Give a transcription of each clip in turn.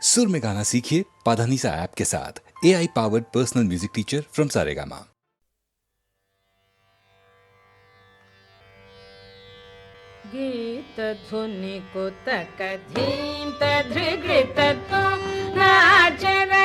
सुर में गाना सीखिए पाधानीसा ऐप के साथ। A I powered personal music teacher from Saregama गीतध्वनिकुतकधीं तधृगृतत्वं नाचर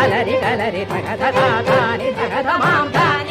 అలరి కలరి తగ తగ తాని తగ మాం తాని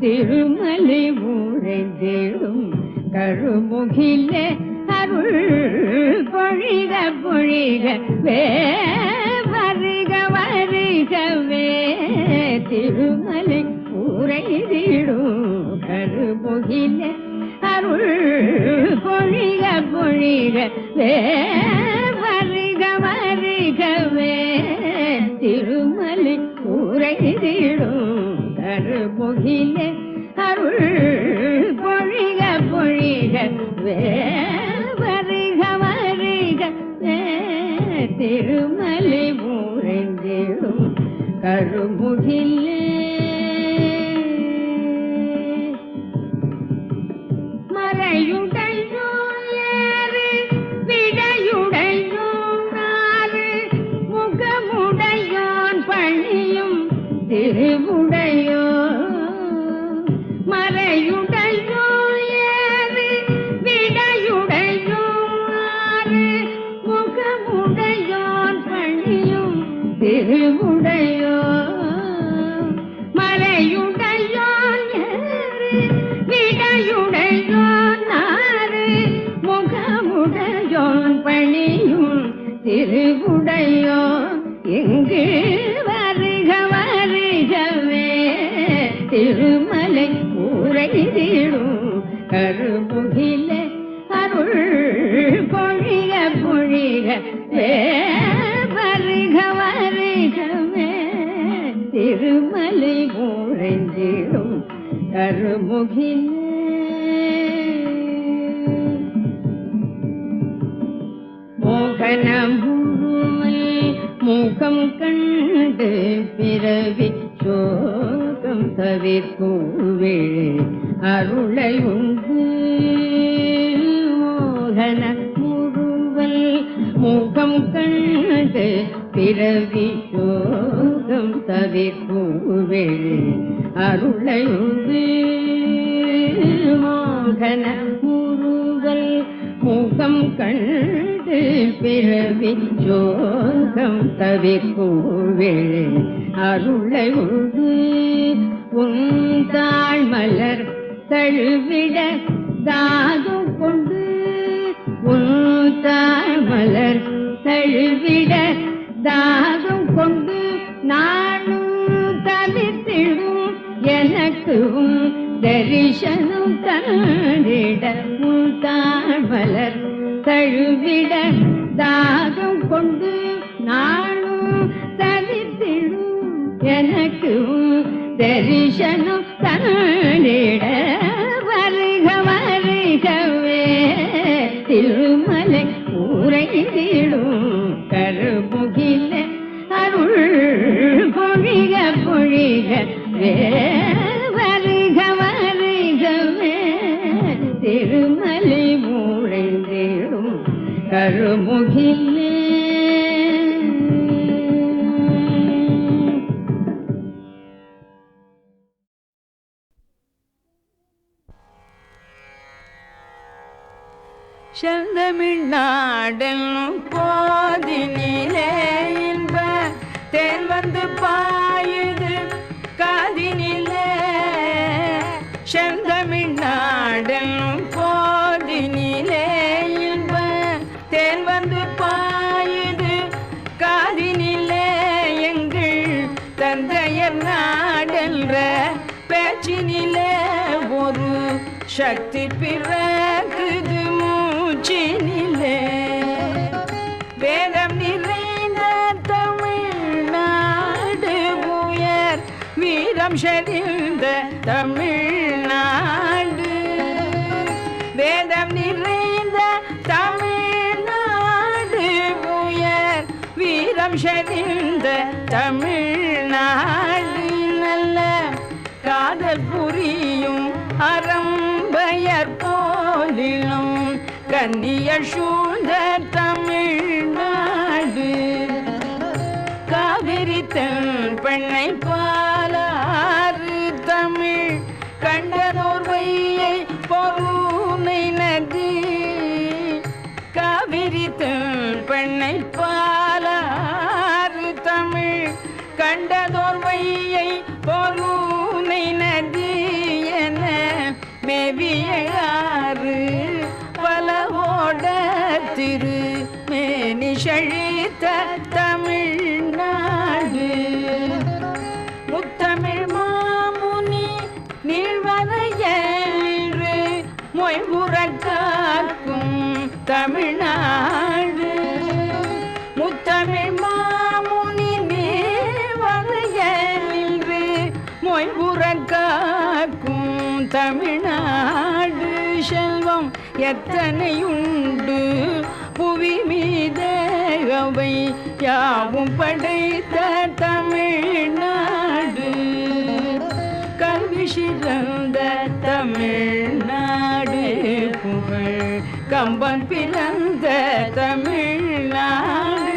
திருமலை ஊரைந்தேடும் கருமுகில அருள் பொழிக பொழிக வே வருக வருகவே. திருமலை ஊரைந்திடும் கருமுகில அருள் பொழிக பொழிக வே வருக வருகவே. திருமலை ஊரைந்திடும் அரு பொகில அருள் பொழிக பொழிக வருக வருக திருமலை மூரஞ்சிடும் கருமுகிலே ஊரைதிடும் கருமுகில அருள் பொழிக பொழிக வருக வருகவே திருமலை ஊரைந்திடும் கருமுகில மோகனமுழுமை முகம் கண்டு பிறவி சோகம் தவிர்கூவிழே அருளை உண்டு. மோகன முழுவல் முகம் கண்டு பிறவி சோகம் தவிர்கூவிழே அருளை உண்டு. மோகன முழுவல் முகம் கண்டு பிறவி சோகம் தவிர்கூவிழே அருளை உண்டு. உன் தாழ் மலர் தழுவிட தாது கொண்டு உன் மலர் தழுவிட தாதும் கொண்டு நானும் தவித்திடும் எனக்கும் தரிசனம் கண்டிட உன் மலர் தழுவிட தாகம் கொண்டு நானும் தவித்திடும் எனக்கும் தரிசனம் தன்னிட வருக வருகவே. திருமலை ஊர தேன் பாயுது. காதினிலே எங்கள் தந்தையர் நாடென்ற பேச்சினிலே ஒரு சக்தி பிறகுது மூச்சினிலே. வேதம் நிறைந்த தமிழ்நாடு உயர் வீரம் செறிந்த தமிழ் வீரம் தமிழ்நாளில் நல்ல காதல் புரியும் அறம்பயர் போலிலும் கன்னிய சூழ்ந்த தமிழ்நாடு. காவிரி தன் பெண்ணை காக்கும் தமிழ்நாடு செல்வம் எத்தனை உண்டு புவி மீதவை யாவும் படைத்த தமிழ்நாடு. கல்வி சிறந்த தமிழ்நாடு புகழ் கம்பன் பிறந்த தமிழ்நாடு.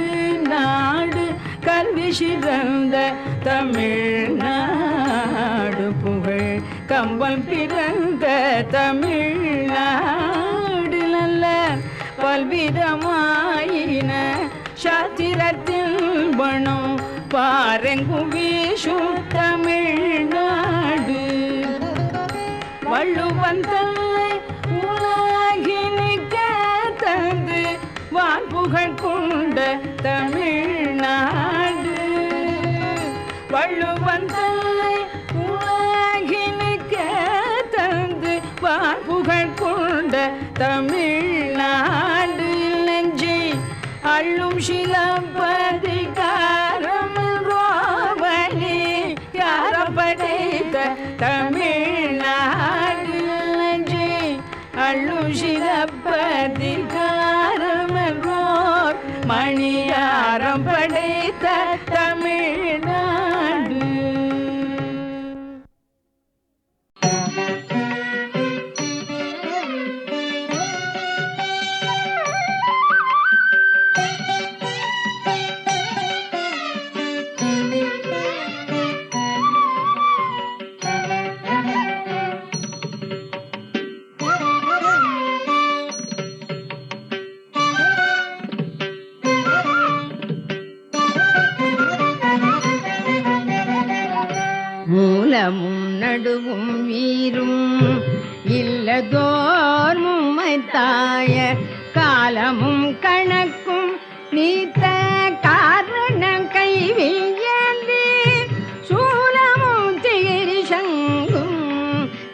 நாடு கல்வி சிறந்த தமிழ் கம்பன் பிறந்த தமிழ்நாடு நல்ல பல்விதமாயின சாத்திரத்தில் பணம் பாரெங்கும் வீசும் தமிழ்நாடு. வள்ளுவந்த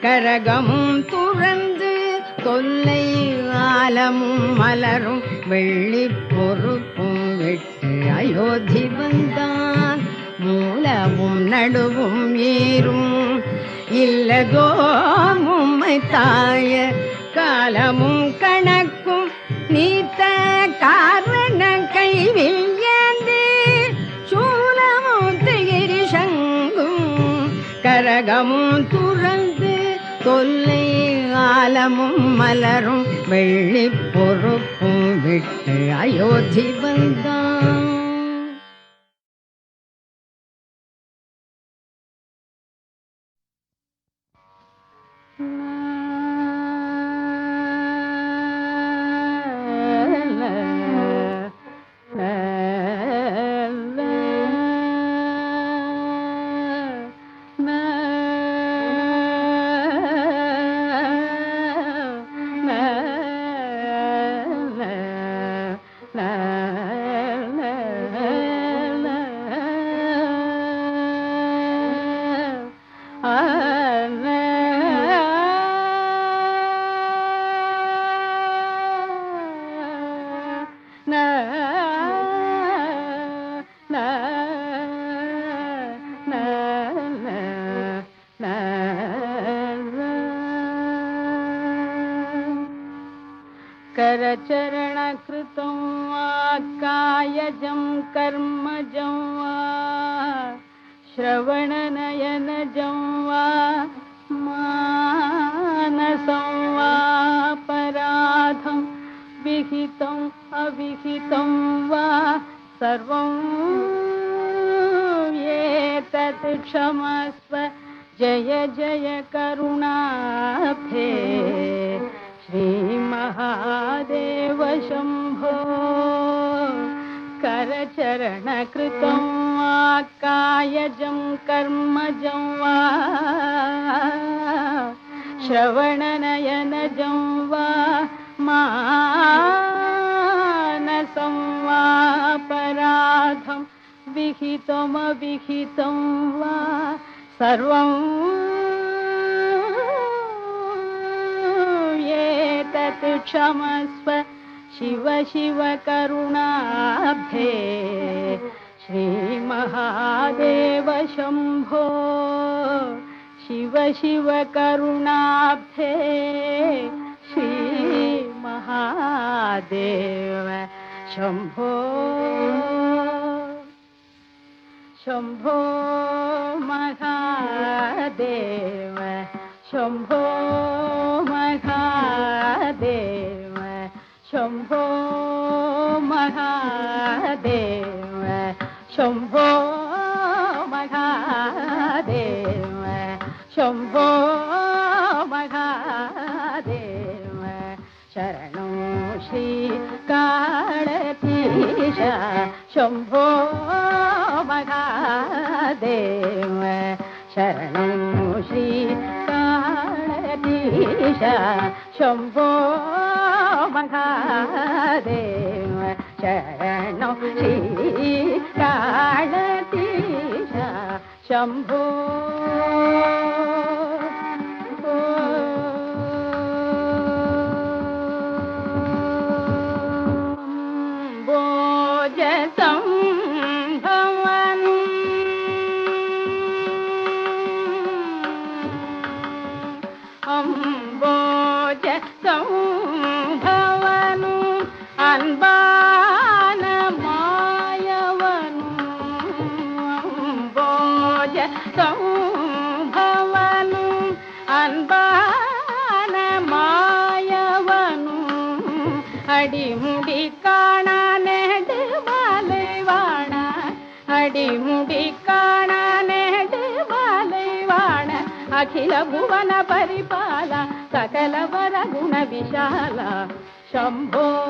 கரகமும் துறந்து தொல்லை ஆலமும் மலரும் வெள்ளி பொறுப்பும் விட்டு அயோத்தி வந்தான். மூலமும் நடுவும் ஏறும். இல்லதோ மும்மை தாய காலமும் கணக்கும் நீத்த காரண கைவில் ஏந்தி சூலமும் திகிரி சங்கும். கரகமும் துறந்து தொல்லை ஆலமும் மலரும் வெள்ளி பொறுப்பும் விட்டு அயோத்தி வந்தான். करचरणकृतं वा कायजं कर्मजं वा श्रवणनयनजं वा मानसं वा पराधं विहितम् अविहितं वा सर्वं क्षमस्व जय जय करुणाभे श्रीमहादेव शम्भो करचरणकृतं वा कायजं कर्मजं वा श्रवणनयनजं वा मानसं वा पराधं विहितमविहितं वा सर्वं क्षमस्व शिव शिव करुणाभे श्रीमहादेव शम्भो शिव शिव करुणाभे श्रीमहादेव शम्भो शम्भो महादेव शम्भो शम्भो महादेव शम्भो महादेव शम्भो महादेव शरणो श्रीकाळतीश शम्भो महादेव शरणं श्रीकाळतीश शम्भो महादेव शरणो श्रीकालतीश शम्भो भोजसम् భువన పరిపాల సకల వరగుణ విశాల. శంభో.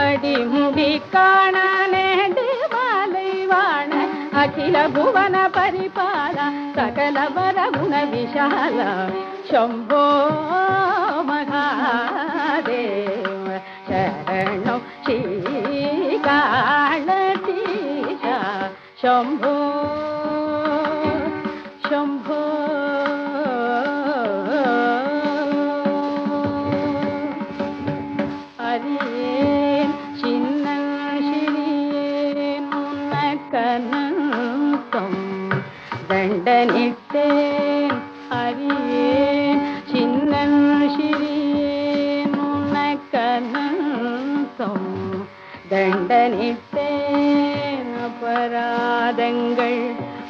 అడిముడి కాణనే దేవాలయవాణ అఖిల భువన పరిపాల సకల వరగుణ విశాల. శంభో మహాదేవ శరణం శ్రీకాళ శంభో. தண்டனிட்டேன் அபராதங்கள்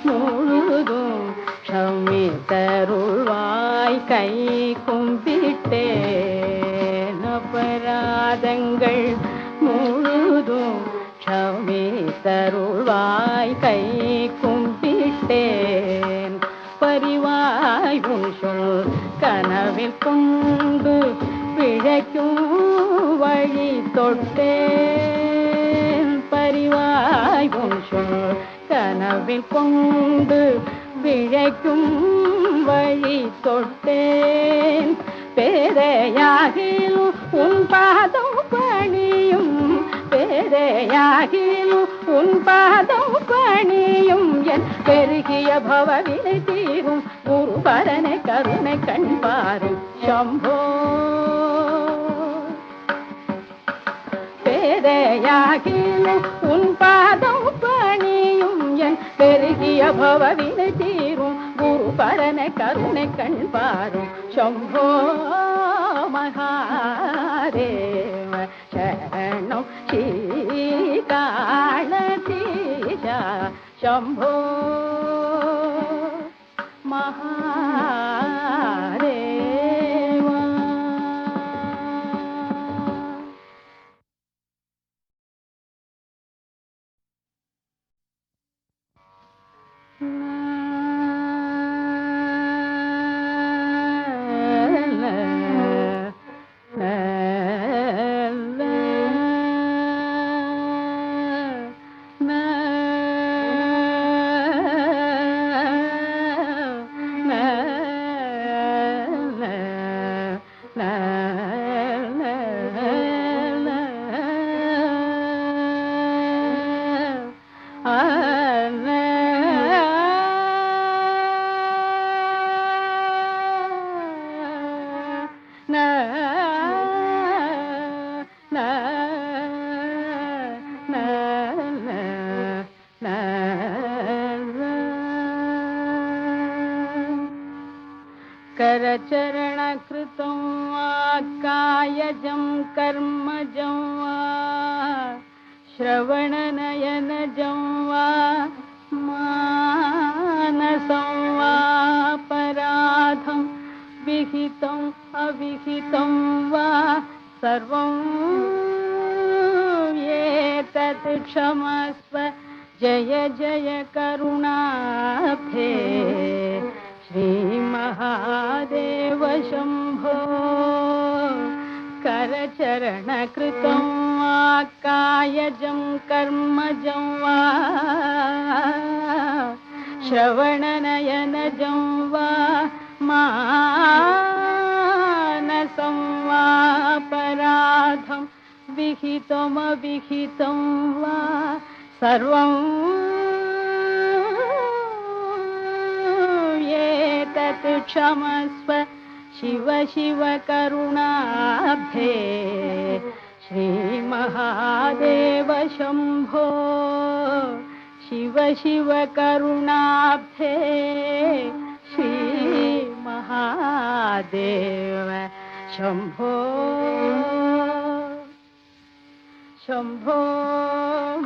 முழுதும் ஷமித்தருள்வாய் கை கும்பிட்டேன் அபராதங்கள் முழுதும் ஷமித்தருள்வாய் கை கும்பிட்டேன். பரிவாய் உன் சொல் கனவில் கொண்டு பிழைக்கும் வழி தொட்டேன். பரிவாய் உன் சொல் கனவில் கொண்டு விழைக்கும் வழி தொட்டேன். பேரையாகிலும் உன் பாதம் பணியும் பேரையாகிலும் உன் பாதம் பணியும். என் பெருகிய பவவினை தீரும் குருபரனை கருணை கண்பாரும் சம்போ பேரையாகிலும் உன் பாதம் பணியும் என் பெருகிய பவவினை தீரும் குரு பரன கருணை கண் பாரும் சம்போ மகாதேவ சரணம் ஸ்ரீகாணதீஷா சம்போ மகாதேவா करचरणकृतं वा कायजं कर्मजं वा श्रवणनयनजं वा मानसं वा पराधं विहितम् अविहितं वा सर्वं एतत् क्षमस्व जय जय करुणाभे श्रीमहादेव शम्भो। करचरणकृतं वा कायजं कर्मजं वा। श्रवणनयनजं वा। मानसं वा। पराधं विहितमविहितं वा। सर्वं क्षमस्व। शिव शिव करुणाभे। श्रीमहादेव शम्भो शिव शिव करुणाभे। श्रीमहादेव शम्भो शम्भो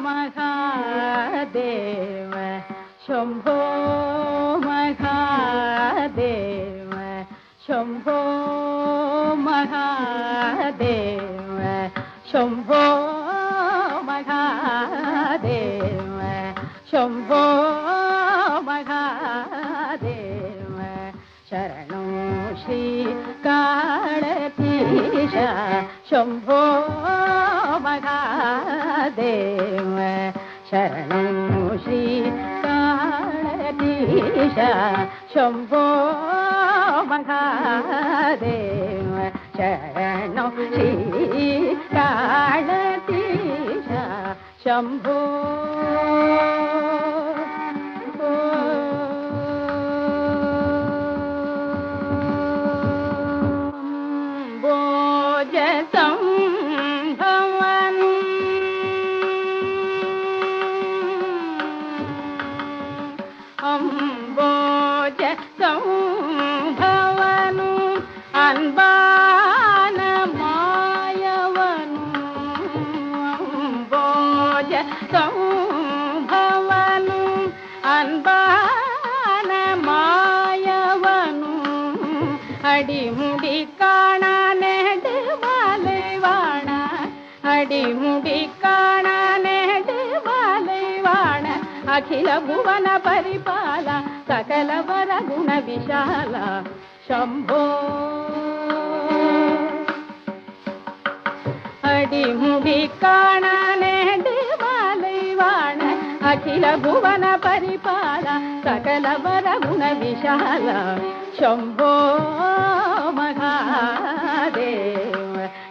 महादेव। शम्भो शम्भो महादेव शम्भो महादेव शम्भो महादेव शरणं श्रीकाळतीश शम्भो महादेव शरणं श्रीकाळतीश शम्भो மகாதேவ சரணம் ஸ்ரீ காலதீஷா சம்போ போஜசம் ವಿಶಾಲ ಶಂಭೋ ಅಡಿಮುಡಿ ಕಾಣನೆ ದೇವಾಲಯವಾಣ ಅಖಿಲ ಭುವನ ಪರಿಪಾಲ ಸಕಲ ವರಗುಣ ವಿಶಾಲ ಶಂಭೋ ಮಹಾದೇವ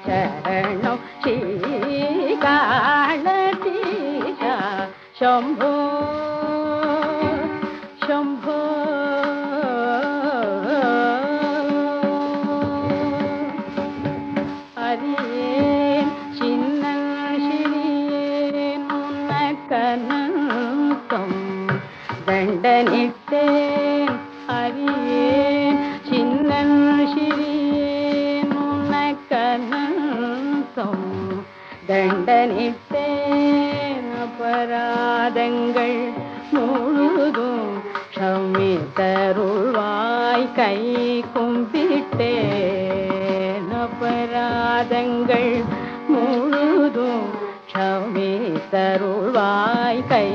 ಶರಣ ಶ್ರೀ ಕಾಳತೀಶ ಶಂಭೋ தண்டனிட்டேன் அபராதங்கள் முழுதும் க்ஷமித்தருள்வாய் கை கும்பிட்டேன் அபராதங்கள் முழுதும் க்ஷமித்தருள்வாய் கை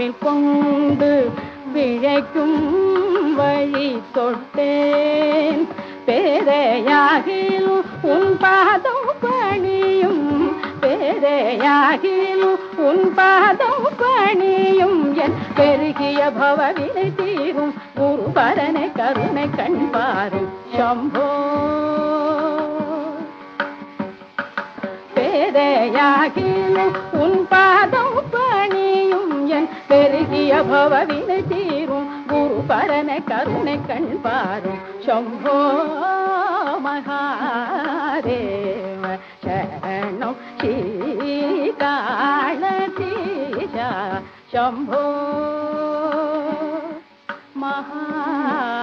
கனவில் கொண்டு விழைக்கும் வழி தொட்டேன். பேரையாகிலும் உன் பாதம் பணியும் பேரையாகிலும் உன் பாதம் பணியும். என் பெருகிய பவவினை தீரும் குருபரனை கருணை கண்பாரும் சம்போ பேரையாகிலும் प्रभव विन तीर गुरु परन करुण कण्पारु शंभो महादेव शरण शीकाणतीशा शंभो महा